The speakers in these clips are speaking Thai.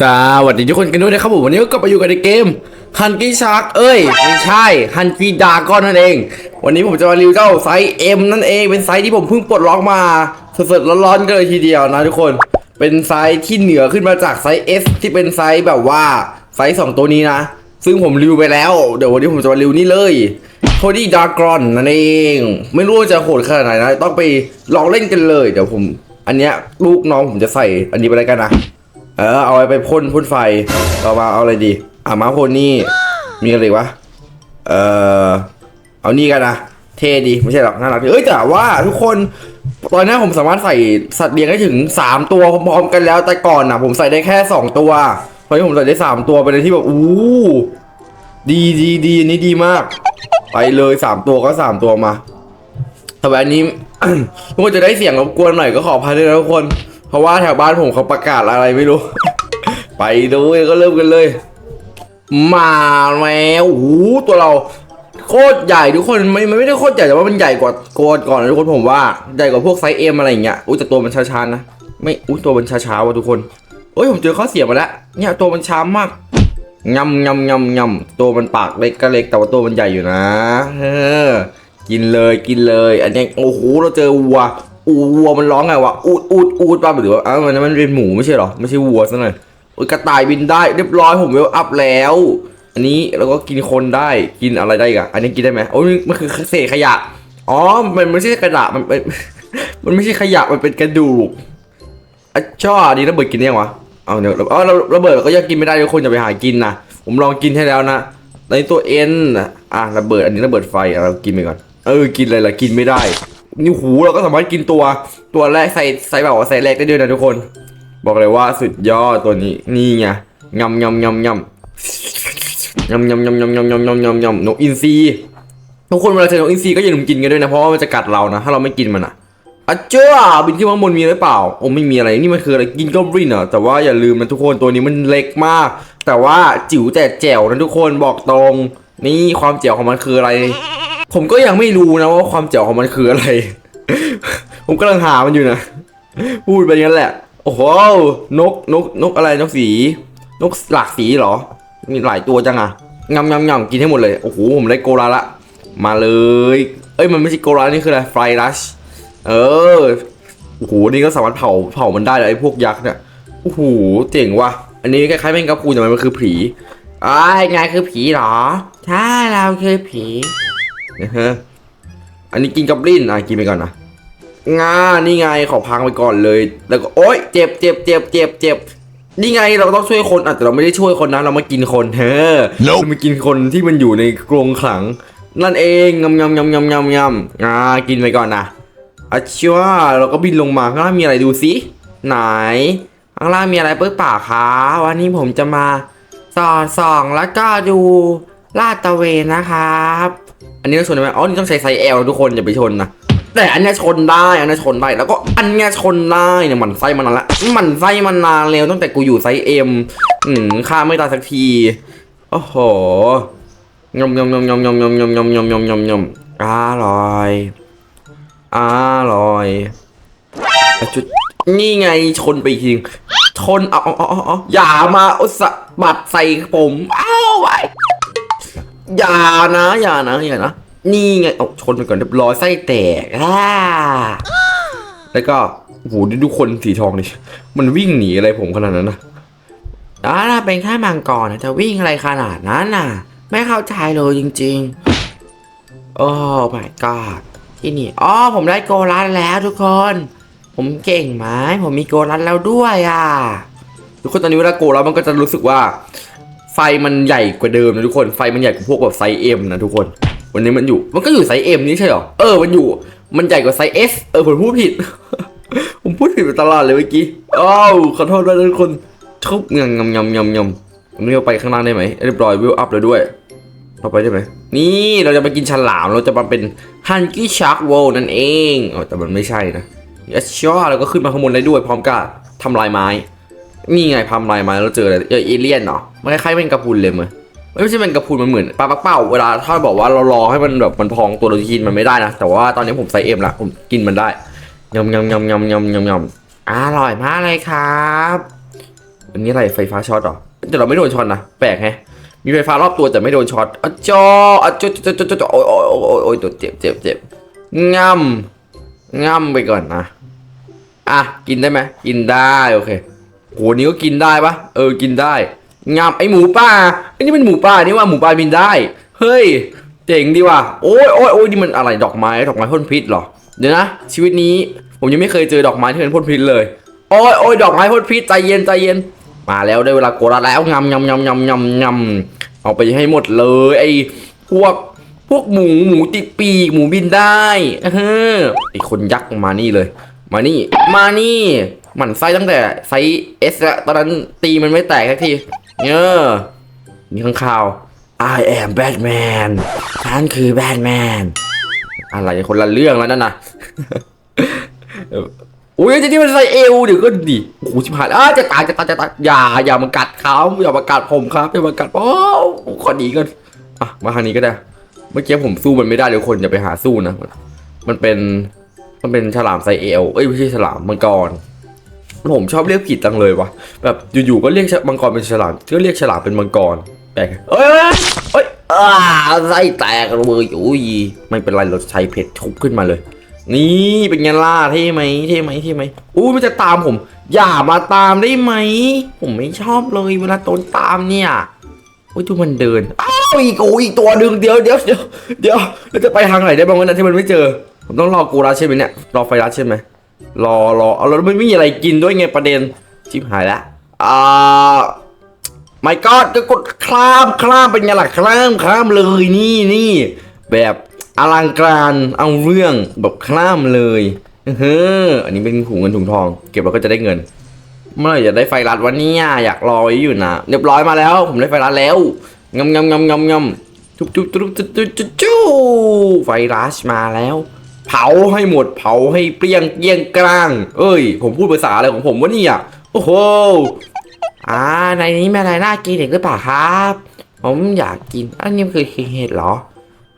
สวัสดีทุกคนกันด้วยนะครับผมวันนี้ก็กลับมาอยู่กันในเกมฮันกี้ชาร์กเอ้ยไม่ใช่ฮันกี้ดาก้อนนั่นเอง วันนี้ผมจะมารีวิวเจ้าไซส์ M นั่นเองเป็นไซส์ที่ผมเพิ่งปลดล็อกมาสดๆร้อนๆกันเลยทีเดียวนะทุกคน เป็นไซส์ที่เหนือขึ้นมาจากไซส์ S ที่เป็นไซส์แบบว่าไซส์สองตัวนี้นะ ซึ่งผมรีวิวไปแล้ว เดี๋ยววันนี้ผมจะมารีวิวนี่เลยโทดี้ดากรอนนั่นเอง ไม่รู้จะโหดขนาดไหนนะต้องไปลองเล่นกันเลย เดี๋ยวผม อันเนี้ยลูกน้องผมจะใส่อันนี้ไปเลยกันนะ เออเอาไปพ่นพ่นไฟต่อมาเอาอะไรดีอะมาพ่นนี่มีอะไรวะเออเอานี่กันนะเท่ดีไม่ใช่หรอกน่ารักดีเอ้ยแต่ว่าทุกคนตอนนี้ผมสามารถใส่สัตว์เลี้ยงได้ถึง 3 ตัวพร้อมกันแล้วแต่ก่อนนะผมใส่ได้แค่ 2 ตัวตอนนี้ผมใส่ได้ 3 ตัวไปเลยที่แบบอู้ดีดีดีอันนี้ดีมาก ไปเลย 3 ตัวก็ 3 ตัวมาแต่แบบอันนี้ทุกคนจะได้เสียงรบกวนหน่อยก็ขออภัยด้วยนะทุกคน เพราะว่าแถวบ้านผมเขาประกาศอะไรไม่รู้ ไปดูก็เริ่มกันเลย มาแล้วโอ้โหตัวเราโคตรใหญ่ทุกคนไม่มันไม่ได้โคตรใหญ่แต่ว่ามันใหญ่กว่าโกนก่อนนะทุกคนผมว่าใหญ่กว่าพวกไซส์เอ็มอะไรอย่างเงี้ยอุ้ยแต่ตัวมันช้าๆนะไม่อุ้ยตัวมันช้าๆว่ะทุกคนโอ้ยผมเจอข้อเสียมาแล้วเนี่ยตัวมันช้ามากงำงำงำงำตัวมันปากเล็กก็เล็กแต่ว่าตัวมันใหญ่อยู่นะเออกินเลยกินเลย อันนี้โอ้โหเราเจอวัว อูวัวมันร้องไงวะอูดอูดอูดป่ะหรือว่าอ้าวมันมันเป็นหมูไม่ใช่หรอไม่ใช่วัวซะหน่อยโอ้ยกระต่ายบินได้เรียบร้อยผมเวลอัพแล้ว อันนี้เราก็กินคนได้กินอะไรได้กะอันนี้กินได้ไหมโอ้ยมันคือเศษขยะอ๋อมันไม่ใช่กระดาษมันเป็นมันไม่ใช่ขยะมันเป็นกระดูกอะชอบดีระเบิดกินได้ยังวะเอาเดี๋ยวอ๋อเราระเบิดก็ยังกินไม่ได้ทุกคนจะไปหากินนะผมลองกินให้แล้วนะในตัวเอ็นอะระเบิดอันนี้ระเบิดไฟเรากินไปก่อนเออกินอะไรล่ะกินไม่ได้ นี่หูเราก็สามารถกินตัวตัวแรกใส่ใส่แบบว่าใส่แรกได้ด้วยนะทุกคน บอกเลยว่าสุดยอดตัวนี้นี่ไงยำยำยำยำยำยำยำยำยำยำยำยำยำนกอินทรีทุกคนเวลาเจอนกอินทรีก็อย่าลืมกินกันด้วยนะเพราะว่ามันจะกัดเรานะถ้าเราไม่กินมันอะอะเจ้าบินขึ้นมาข้างบนมีหรือเปล่าโอ้ไม่มีอะไรนี่มันคืออะไรกินก็บรินอะแต่ว่าอย่าลืมนะทุกคนตัวนี้มันเล็กมาก แต่ว่าจิ๋วแต่แจ๋วนะทุกคนบอกตรง นี่ความเจ๋วของมันคืออะไร ผมก็ยังไม่รู้นะว่าความเจ๋วของมันคืออะไร ผมกำลังหามันอยู่นะ พูดไปงั้นแหละ โอ้โห นก นก นกอะไรนกสี นกหลากสีเหรอ มีหลายตัวจังอะงำงำงำกินให้หมดเลย โอ้โห ผมได้โกราละ มาเลย เอ้ย มันไม่ใช่โกรานี่คืออะไร ไฟรัช เออ โอ้โห นี่ก็สามารถเผา เผามันได้เลยไอ้พวกยักษ์เนี่ย โอ้โห เจ๋งว่ะ อันนี้คล้ายๆแมงกะพรุนแต่มันคือผีอ้ายไงคือผีเหรอใช่เราคือผี นะฮะอันนี้กินกับลินอะกินไปก่อนนะงานี่ไงขอพังไปก่อนเลย แล้วก็โอ๊ยเจ็บเจ็บเจ็บเจ็บเจ็บนี่ไงเราต้องช่วยคนอะแต่เราไม่ได้ช่วยคนนะเรามากินคนเฮ้อ Nope เรามากินคนที่มันอยู่ในกรงขัง นั่นเองงำงำงำงำงำงำอ่ากินไปก่อนนะอาชัวเราก็บินลงมาข้างล่างมีอะไรดูสิไหนข้างล่างมีอะไรเปิ้ลป่าคะวันนี้ผมจะมาสอดส่องแล้วก็ดู ลาดตะเวนนะครับ อันนี้ต้องชนได้ไหมอ๋อ นี่ต้องใช้ไซส์ L ทุกคนอย่าไปชนนะ แต่อันนี้ชนได้ อันนี้ชนได้ แล้วก็อันนี้ชนได้เนี่ยหมันไส้มันานละมันไส้มันนานแล้วตั้งแต่กูอยู่ไซส์เอ็มอืมฆ่าไม่ตายสักที โอ้โหยำยำยำยำยำยำยำยำยำยำยำยำอร่อย อร่อยจุดนี่ไงชนไปอีกทีชนอาเอาเอาเออย่ามาอุตสบัดใส่ผม เอ้าไว้ อย่านะ อย่านะอย่านะ นี่ไงเอาชนไปก่อนเรียบร้อยไส้แตกอ่าแล้วก็โอ้โหดูคนสีทองดิมันวิ่งหนีอะไรผมขนาดนั้นนะอ่าถ้าเป็นแค่มังกรนะจะวิ่งอะไรขนาดนั้นน่ะ ไม่เข้าใจเลยจริง ๆ โอ้ my god ที่นี่อ๋อผมได้โกลัสแล้วทุกคน ผมเก่งไหมผมมีโกลัสแล้วด้วยอะทุกคนตอนนี้เวลาโกลัสมันก็จะรู้สึกว่า ไฟมันใหญ่กว่าเดิมนะทุกคน ไฟมันใหญ่กว่าพวกแบบไซส์เอ็มนะทุกคน วันนี้มันอยู่ มันก็อยู่ไซส์เอ็มนี่ใช่หรอ เออ มันอยู่ มันใหญ่กว่าไซส์เอสเออผมพูดผิด ผมพูดผิดไปตลอดเลยเมื่อกี้ อ้าว ขอโทษด้วยนทุกคนชุบงำงำงำงำงำผมนี่เอาไปข้างล่างได้ไหมเรียบร้อยวิวอัพแล้วด้วยเอาไปได้ไหม นี่เราจะไปกินฉลาม เราจะมาเป็นฮันกี้ชาร์กโวนั่นเองอ๋อแต่มันไม่ใช่นะยัชชอเราก็ขึ้นมาข้างบนได้ด้วยพร้อมกับทำลายไม้ นี่ไงพำลายม้เราเจออะไรเจอเอเลี่ยนเหรอมันคล้ายๆเป็นกระพุนเลยมั้ยไม่ใช่เป็นกระพุนมันเหมือนปลาปักเป้าเวลาถ้าบอกว่าเรารอให้มันแบบมันพองตัวเราจะกินมันไม่ได้นะแต่ว่าตอนนี้ผมใส่เอ็มละผมกินมันได้ยำยำยำยำยำยำยำอร่อยมากเลยครับอันนี้อะไรไฟฟ้าช็อตหรอแต่เราไม่โดนช็อตนะแปลกแฮะมีไฟฟ้ารอบตัวแต่ไม่โดนช็อตอจออจอจอจอจอจอโอ้ยโอ้ยโอ้ยโอ้ยตัวเจ็บเจ็บเจ็บง่ำง่ำไปก่อนนะอะกินได้ไหมกินได้โอเค โหนี้ก็กินได้ปะเออกินได้ง่ำไอหมูป่าไอนี่เป็นหมูป่านี่ว่าหมูป่าบินได้ เฮ้ยเจ๋งดีว่ะโอ้ยโอ้ยโอ้ยนี่มันอะไรดอกไม้ดอกไม้พ่นพิษเหรอเดี๋ยวนะ ชีวิตนี้ผมยังไม่เคยเจอดอกไม้ที่เป็นพ่นพิษเลยโอ้ยโอ้ยดอกไม้พ่นพิษใจเย็นใจเย็น มาแล้วได้เวลาโกราแล้วงำงำงำงำงำงำเอาไปให้หมดเลย ไอพวกพวกหมูหมูติดปีกหมูบินได้เออไอคนยักษ์มานี่เลย มานี่ มานี่ หมันไส้ตั้งแต่ไซส์เอสละตอนนั้นตีมันไม่แตกสักทีเออนี่ข้างข่าว I am Batman ฉันคือ Batman อะไรคนละเรื่องแล้วนั่นน่ะอุ้ยจะที่มันใส่เอวเดี๋ยวก็ดิโอ้โหชิบหายอ้าจะตายจะตายจะตายอย่าอย่ามากัดเขาอย่ามากัดผมครับอย่ามากัดโอ้ขอหนีก่อนอะมาทางนี้ก็ได้ เมื่อกี้ผมสู้มันไม่ได้เดี๋ยวคนอย่าไปหาสู้นะ มันเป็นมันเป็นฉลามไซเอลเอ้ยไม่ใช่ฉลามมังกร ผมชอบเรียกผิดจังเลยวะแบบอยู่ๆก็เรียกมังกรเป็นฉลามก็เรียกฉลามเป็นมังกรแปลกเอ้ยเอ้ยอ้าไส้แตกเลยอุ้ยไม่เป็นไรเราใช้เพชรทุบขึ้นมาเลย นี่เป็นไงล่ะเท่ไหมเท่ไหมเท่ไหมอู้มันจะตามผม อย่ามาตามได้ไหมผมไม่ชอบเลยเวลาโดนตามเนี่ยโอ้ยดูมันเดินอ้าวอีกโอ้ยอีกตัวหนึ่งเดี๋ยวเดี๋ยวเดี๋ยวเดี๋ยวเราจะไปทางไหนได้บ้างวะเนะที่มันไม่เจอ ผมต้องรอกูรัสใช่ไหมเนี่ยรอไฟรัสใช่ไหม รอรอเอาแล้วไม่มีอะไรกินด้วยไงประเด็นชิบหายละอ่าไม่ก็ก็กดข้ามข้ามเป็นไงล่ะข้ามข้ามเลยนี่นี่แบบอลังการเอาเรื่องแบบคล่ามเลยเฮ้ออันนี้เป็นถุงเงินถุงทอง เก็บแล้วก็จะได้เงิน เมื่อไหร่จะได้ไฟรัดวันนี้อยากรออยู่นะเรียบร้อยมาแล้ว ผมได้ไฟรัดแล้วงำงำงำงำงำจุ๊บจุ๊บจุ๊บจุ๊บจุ๊บจุ๊บทุบไฟรัชมาแล้ว เผาให้หมดเผาให้เปรี้ยงเกรี้ยงกลาง เอ้ย ผมพูดภาษาอะไรของผมวะเนี่ยโอ้โหอ่าในนี้มีอะไรน่ากินอีกหรือเปล่าครับ ผมอยากกินอันนี้คือเห็ดเหรอ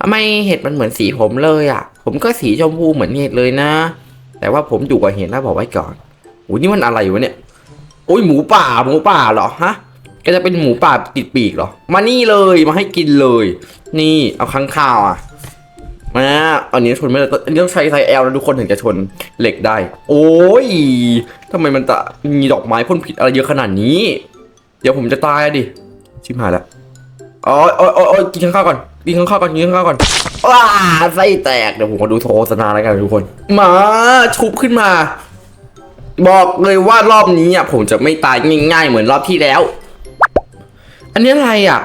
ทำไมเห็ดมันเหมือนสีผมเลยอะ ผมก็สีชมพูเหมือนเห็ดเลยนะ แต่ว่าผมดุกว่าเห็ดนะบอกไว้ก่อนโอ้ยนี่มันอะไรวะเนี่ยโอ้ยหมูป่าหมูป่าเหรอฮะก็จะเป็นหมูป่าติดปีกเหรอ มานี่เลยมาให้กินเลย นี่เอาข้างข้าวอะ มาอันนี้ชนไม่ได้อันนี้ต้องใช้ไซส์ L แล้วทุกคนถึงจะชนเหล็กได้ โอ้ยทำไมมันจะมีดอกไม้พ่นพิษอะไรเยอะขนาดนี้ เดี๋ยวผมจะตายดิ ชิบหายแล้วอ๋ออ๋ออ๋อกินข้าวก่อน กินข้าวก่อน กินข้าวก่อน ว้าไส้แตก เดี๋ยวผมมาดูโฆษณาแล้วกันทุกคน มาชุบขึ้นมา บอกเลยว่ารอบนี้อะผมจะไม่ตายง่ายๆ เหมือนรอบที่แล้ว อันนี้อะไรอะ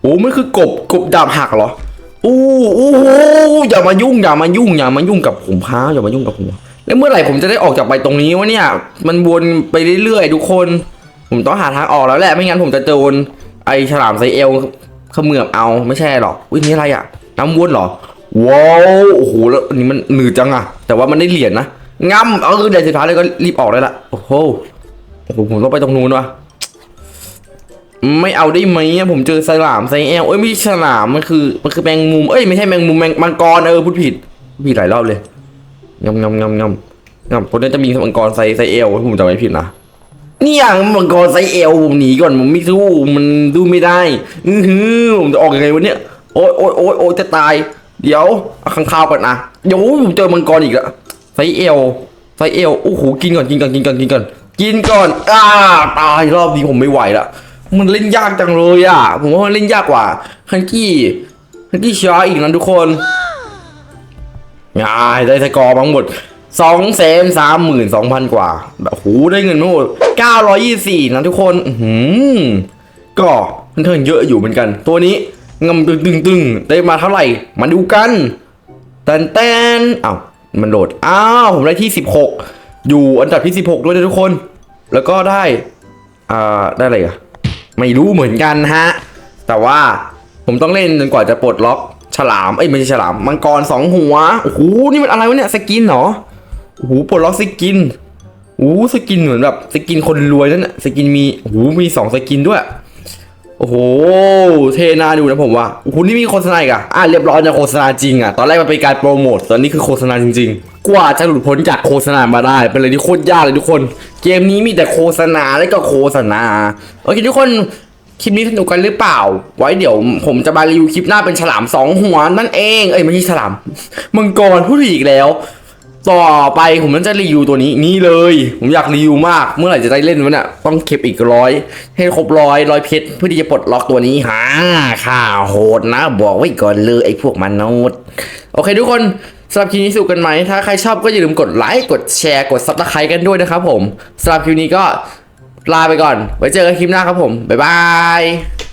โอ้มันคือกบ กบดาบหักเหรอ อู้อู้หูอย่ามายุ่งอย่ามายุ่งอย่ามายุ่งกับผมพ้าอย่ามายุ่งกับผมแล้วเมื่อไหร่ผมจะได้ออกจากไปตรงนี้วะเนี่ย มันวนไปเรื่อยๆทุกคน ผมต้องหาทางออกแล้วแหละไม่งั้นผมจะโดนไอฉลามไซเอลเขมือบเอาไม่ใช่หรอกอุ้ยนี่อะไรอะน้ำวนหรอว้าวโอ้โหแล้วอันนี้มันหนืดจังอะแต่ว่ามันได้เหรียญนะงำเอาคือเดี๋ยวสุดท้ายเลยก็รีบออกได้ละโอ้โหผมต้องไปตรงนู้นวะ ไม่เอาได้ไหมอะผมเจอฉลามไซเอลเอ้ยไม่ใช่ฉลามมันคือมันคือแมงมุมเอ้ยไม่ใช่แมงมุมแมงมังกรเออพูดผิดผิดหลายรอบเลยงำงำงำงำงำตัวนี้จะมีมังกรไซไซเอลผมจำไม่ผิดนะนี่อย่างมังกรไซเอลผมหนีก่อนผมไม่สู้มันดูไม่ได้อือหือผมจะออกยังไงวะเนี่ยโอ๊ยโอ๊ยโอ๊ยโอ๊ยจะตาย เดี๋ยวข้างข้าวก่อนนะเดี๋ยวผมเจอมังกรอีกอะไซเอลไซเอลโอ้โหกินก่อนกินก่อนกินก่อนกินก่อนกินก่อนอ้าตายรอบนี้ผมไม่ไหวละ มันเล่นยากจังเลยอะผมว่ามันเล่นยากกว่าฮันกี้ฮันกี้ช้าอีกนะทุกคนง่ายได้สกอร์ทั้งหมดสองแสนสามหมื่นสองพันกว่าโอ้โหได้เงินทั้งหมดเก้าร้อยยี่สี่นะทุกคนหือก็ค่อนข้างเยอะอยู่เหมือนกัน ตัวนี้งำตึงตึงตึงได้มาเท่าไหร่ มาดูกันแตนแตนอ้าวมันโหลด อ้าวผมได้ที่16อยู่อันดับที่16ด้วยนะทุกคน แล้วก็ได้ อ่า ได้อะไรอะ ไม่รู้เหมือนกันฮะ แต่ว่าผมต้องเล่นจนกว่าจะปลดล็อกฉลาม เอ้ยไม่ใช่ฉลาม มังกรสองหัว โอ้โห นี่มันอะไรวะเนี่ย สกินเหรอ โอ้โห ปลดล็อกสกิน โอ้สกินเหมือนแบบสกินคนรวยนั่นน่ะสกินมี โอ้โห มีสองสกินด้วย โอ้โห เทนาดูนะผมว่า โอ้โห นี่มีโฆษณาอีกอะอะเรียบร้อยนะโฆษณาจริงอะตอนแรกมันเป็นการโปรโมท ตอนนี้คือโฆษณาจริง กว่าจะหลุดพ้นจากโฆษณามาได้ เป็นอะไรที่โคตรยากเลยทุกคน เกมนี้มีแต่โฆษณาและก็โฆษณา โอเคทุกคนคลิปนี้สนุกกันหรือเปล่า ไว้เดี๋ยวผมจะมารีวิวคลิปหน้าเป็นฉลามสองหัวนั่นเอง เอ้ยไม่ใช่ฉลามมังกรพูดอีกแล้ว ต่อไปผมมันจะรีวิวตัวนี้นี่เลย ผมอยากรีวิวมาก เมื่อไหร่จะได้เล่นวะเนี่ยต้องเก็บอีกร้อยให้ครบร้อยร้อยเพชรเพื่อที่จะปลดล็อกตัวนี้ฮะข่าโหดนะ บอกไว้ก่อนเลยไอ้พวกมนุษย์โอเคทุกคน สำหรับคลิปนี้สนุกกันไหม ถ้าใครชอบก็อย่าลืมกดไลค์กดแชร์กดซับสไครต์กันด้วยนะครับผมสำหรับคลิปนี้ก็ลาไปก่อน ไว้เจอกันคลิปหน้าครับผม บ๊ายบาย